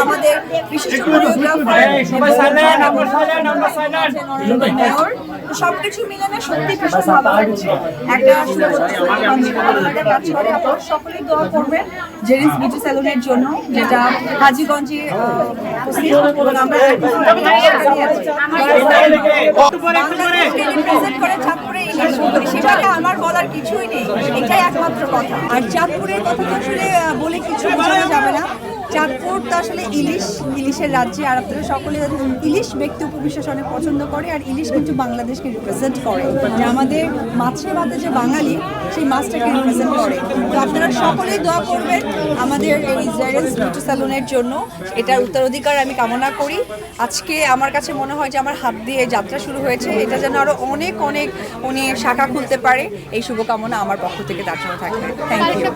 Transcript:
আমাদের সবকিছু মিলে না সত্যি একটা দোয়া করবেন জন্য যেটা হাজিগঞ্জে আমরা বলার কিছুই নেই। এটাই একমাত্র কথা। আর চাঁদপুরের কথা তো আসলে বলে কিছু চাঁদপুর তো আসলে ইলিশ, ইলিশের রাজ্যে আর আপনারা সকলে ইলিশ ব্যক্তি উপবিশ্বাস অনেক পছন্দ করে আর ইলিশ কিন্তু বাংলাদেশকে রিপ্রেজেন্ট করে। যে আমাদের মাছের ভাতে যে বাঙালি, সেই মাছটাকে রিপ্রেজেন্ট করে। তো আপনারা সকলেই দোয়া করবেন আমাদের এই জেরেন্স বিউটি স্যালুনের জন্য। এটার উত্তরাধিকার আমি কামনা করি। আজকে আমার কাছে মনে হয় যে আমার হাত দিয়ে যাত্রা শুরু হয়েছে। এটা যেন আরও অনেক অনেক উনি শাখা খুলতে পারে। এই শুভকামনা আমার পক্ষ থেকে তার জন্য থাকবে। Thank you